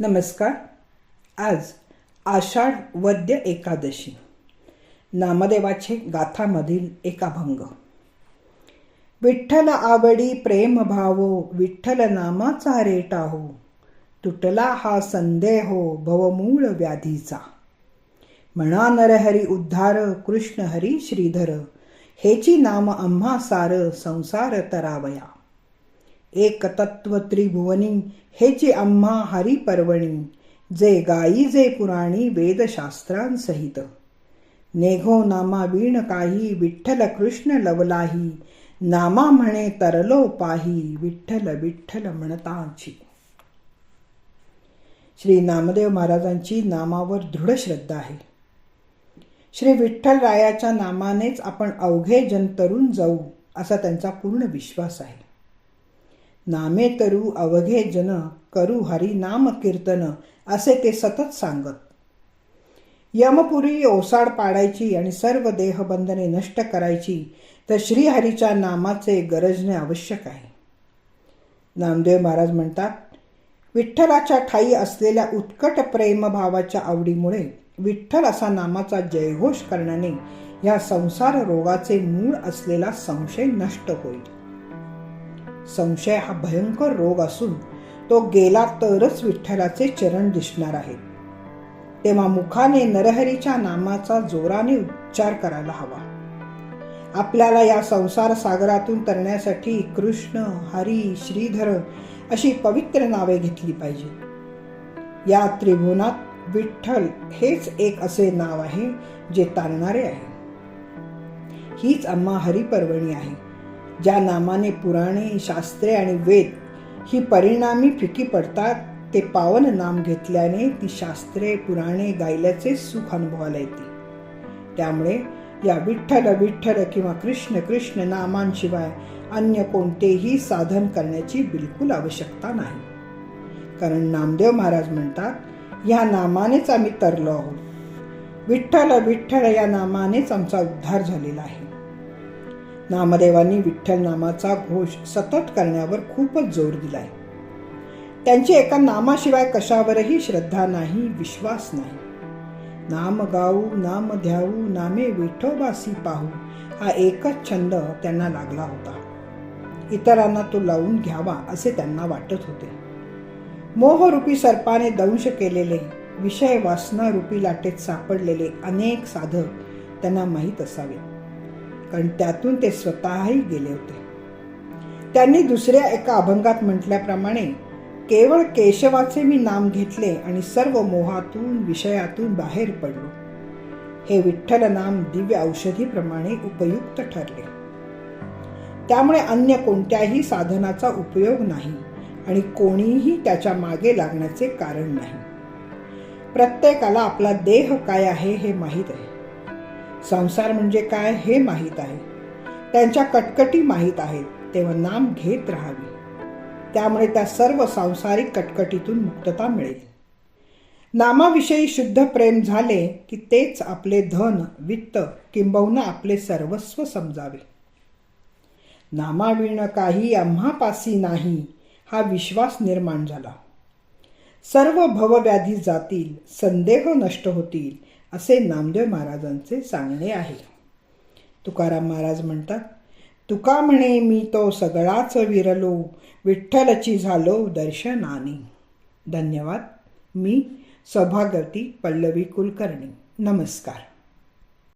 नमस्कार. आज आषाढ वद्य एकादशी. नामदेवाचे गाथामधील एक अभंग. विठ्ठल आवडी प्रेम भावो विठ्ठल नामाचा रेटाहो तुटला हा संदेहो हो, भवमूळ व्याधीचा. म्हणा नरहरी उद्धार कृष्ण हरी श्रीधर. हेची नाम आम्हा सार संसार तरावया. एक तत्व त्रिभुवनी हेची आम्हा हरी पर्वणी जे गाई जे पुराणी वेदशास्त्रांसहित. नेघो नामा वीण काही विठ्ठल कृष्ण लवलाही नामा म्हणे तरलो पाही विठ्ठल विठ्ठल म्हणताची. श्री नामदेव महाराजांची नामावर दृढ श्रद्धा आहे. श्री विठ्ठल रायाच्या नामानेच आपण अवघे जन तरुण जाऊ असा त्यांचा पूर्ण विश्वास आहे. नामे तरू अवघे जन करू हरी नाम कीर्तन असे ते सतत सांगत. यमपुरी ओसाड पाडायची आणि सर्व देहबंधने नष्ट करायची तर श्रीहरीच्या नामाचे गरजणे आवश्यक आहे. नामदेव महाराज म्हणतात विठ्ठलाच्या ठाई असलेल्या उत्कट प्रेमभावाच्या आवडीमुळे विठ्ठल असा नामाचा जयघोष करण्याने या संसार रोगाचे मूळ असलेला संशय नष्ट होईल. संशय हा भयंकर रोग असून तो गेला तरच विठ्ठलाचे चरण दिसणार आहेत तेव्हा मुखाने नरहरीच्या नामाचा जोराने उच्चार करायला हवा. आपल्याला या संसार सागरातून तरण्यासाठी कृष्ण हरी श्रीधर अशी पवित्र नावे घेतली पाहिजे. या त्रिभुवनात विठ्ठल हेच एक असे नाव आहे जे तारणारे आहे. हीच आम्हा हरिपर्वणी आहे. ज्या नामाने पुराणे शास्त्रे आणि वेद ही परिणामी फिकी पडतात ते पावन नाम घेतल्याने ती शास्त्रे पुराणे गायल्याचे सुख अनुभवाला येते. त्यामुळे या विठ्ठल विठ्ठल किंवा कृष्ण कृष्ण नामांशिवाय अन्य कोणतेही साधन करण्याची बिलकुल आवश्यकता नाही. कारण नामदेव महाराज म्हणतात या नामानेच आम्ही तरलो आहोत. विठ्ठल विठ्ठल या नामानेच आमचा उद्धार झालेला आहे. नामदेवांनी विठ्ठल नामाचा घोष सतत करण्यावर खूपच जोर दिलाय. त्यांची एका नामाशिवाय कशावरही श्रद्धा नाही विश्वास नाही. नाम गाऊ नाम ध्याऊ नामे विठोबासी पाहू हा एकच छंद त्यांना लागला होता. इतरांना तो लावून घ्यावा असे त्यांना वाटत होते. मोहरूपी सर्पाने दंश केलेले विषय वासना रूपी लाटेत सापडलेले अनेक साधक त्यांना माहीत असावे कारण त्यातून ते स्वतःही गेले होते. त्यांनी दुसऱ्या एका अभंगात म्हटल्याप्रमाणे केवळ केशवाचे मी नाम घेतले आणि सर्व मोहातून विषयातून बाहेर पडलो. हे विठ्ठल नाम दिव्य औषधीप्रमाणे उपयुक्त ठरले. त्यामुळे अन्य कोणत्याही साधनाचा उपयोग नाही आणि कोणीही त्याच्यामागे लागण्याचे कारण नाही. प्रत्येकाला आपला देह काय आहे हे माहीत आहे. संसार म्हणजे काय हे माहीत आहे. त्यांच्या कटकटी माहीत आहेत तेव्हा नाम घेत राहावे. त्यामुळे त्या सर्व सांसारिक कटकटीतून मुक्तता मिळेल. नामाविषयी शुद्ध प्रेम झाले की तेच आपले धन वित्त किंबहुना आपले सर्वस्व समजावे. नामाविण काही आम्हापासी नाही हा विश्वास निर्माण झाला. सर्व भवव्याधी जातील संदेह नष्ट होतील असे नामदेव महाराजांचे सांगणे आहे. तुकाराम महाराज म्हणतात तुका म्हणे मी तो सगळाच विरलो विठ्ठलची झालो दर्शनाने. धन्यवाद. मी सभागती पल्लवी कुलकर्णी. नमस्कार.